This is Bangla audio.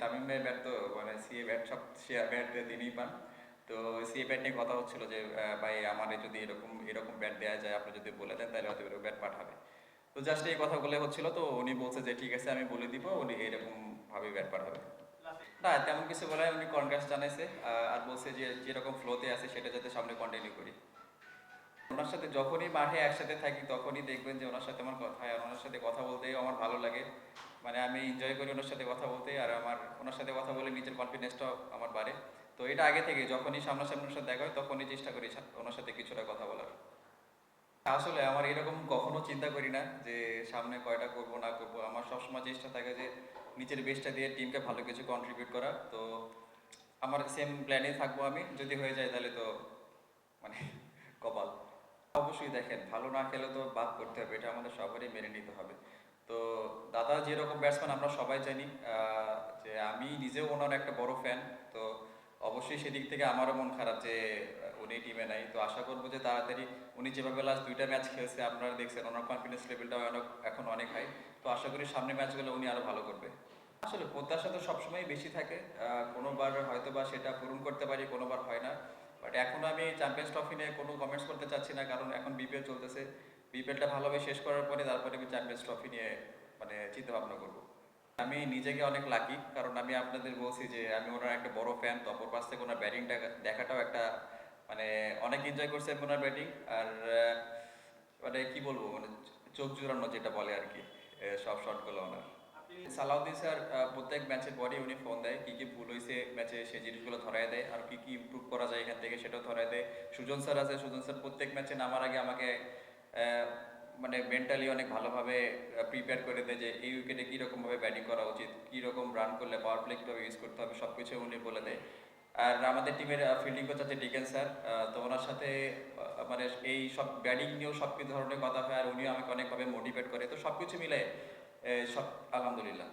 তামিমের ব্যাট তো মানে সিএ ব্যাট, সব ব্যাট তিনিই পান। তো সিএ ব্যাট নিয়ে কথা হচ্ছিল যে ভাই, আমারে যদি এরকম এরকম ব্যাট দেওয়া যায়, আপনি যদি বলে দেন, তাহলে হয়তো এরকম ব্যাট পাঠাবে। তো জাস্ট এই কথাগুলো হচ্ছিল, তো উনি বলছে যে, ঠিক আছে, আমি বলে দিব, উনি এরকম ভাবে ব্যাট পাঠাবে। না, তেমন কিছু বলে উনি কনগ্রেস জানাইছে আর বলছে যে, যেরকম ফ্লোতে আছে, সেটা যাতে সামনে কন্টিনিউ করি। ওনার সাথে যখনই মাঠে একসাথে থাকি, তখনই দেখবেন যে, ওনার সাথে আমার কথা হয় ওনার সাথে কথা বলতে আমার ভালো লাগে। মানে আমি এনজয় করি ওনার সাথে কথা বলতে, আর আমার ওনার সাথে কথা বলে নিজের কনফিডেন্সটাও আমার বাড়ে। তো এটা আগে থেকে যখনই সামনাসামনি ওনার সাথে দেখা হয়, তখনই চেষ্টা করি ওনার সাথে কিছুটা কথা বলার। আসলে আমার এরকম কখনো চিন্তা করি না যে সামনে কয়টা করব, না করব। আমার সবসময় চেষ্টা থাকে যে নিচের বেসটা দিয়ে টিমকে ভালো কিছু কন্ট্রিবিউট করা। তো আমার সেম প্ল্যানে থাকব আমি। যদি হয়ে যায় তাহলে তো মানে কপাল। অবশ্যই দেখেন, ভালো না খেলে তো বাদ করতে হবে। এটা আমাদের সবারই মেনে নিতে হবে। তো দাদা যেরকম ব্যাটসম্যান আমরা সবাই জানি যে আমি নিজেও ওনার একটা বড় ফ্যান তো অবশ্যই সেদিক থেকে আমারও মন খারাপ যে উনি টিমে নাই। তো আশা করব যে তাড়াতাড়ি উনি যেভাবে লাস্ট দুইটা ম্যাচ খেলছে, আপনারা দেখছেন, ওনার কনফিডেন্স লেভেলটাও অনেক, এখন অনেক হাই তো আশা করি সামনে ম্যাচগুলো উনি আরও ভালো করবে। আসলে প্রত্যাশা তো সবসময় বেশি থাকে কোনোবার হয়তো বা সেটা পূরণ করতে পারি, কোনোবার হয় না। বাট এখন আমি চ্যাম্পিয়ন্স ট্রফি নিয়ে কোনো কমেন্টস করতে চাচ্ছি না, কারণ এখন বিপিএল চলতেছে। বিপিএলটা ভালোভাবে শেষ করার পরে তারপরে আমি চ্যাম্পিয়ন্স ট্রফি নিয়ে মানে চিন্তা ভাবনা করব। আমি নিজেকে অনেক লাকি কারণ আমি আপনাদের বলছি যে আমি ওনার একটা বড় ফ্যান তো অপর পাশ থেকে ওনার ব্যাটিংটা দেখাটাও একটা মানে অনেক এনজয় করছে আমি ওনার ব্যাটিং আর মানে কি বলব মানে চোখ জুড়ানো যেটা বলে আর কি সব শটগুলো ওনার। সালাউদ্দিন স্যার প্রত্যেক ম্যাচের পরই উনি ফোন দেয়, কি কি ভুল হয়েছে ম্যাচে সেই জিনিসগুলো ধরায় দেয়, আর কি কি ইম্প্রুভ করা যায় এখান থেকে সেটাও ধরায় দেয়। সুজন স্যার আছে, সুজন স্যার প্রত্যেক ম্যাচে নামার আগে আমাকে মানে মেন্টালি অনেক ভালোভাবে প্রিপেয়ার করে দেয় যে এই উইকেটে কীরকমভাবে ব্যাটিং করা উচিত, কীরকম রান করলে পাওয়ার প্লে কীভাবে ইউজ করতে হবে সব কিছু উনি বলে দেয়। আর আমাদের টিমের ফিল্ডিং কোচ আছে ডিকেন স্যার তো ওনার সাথে মানে এই সব ব্যাটিং নিয়েও সব কিছু ধরনের কথা হয়, আর উনিও আমাকে অনেকভাবে মোটিভেট করে, তো সব কিছু মিলে সব আলহামদুলিল্লাহ।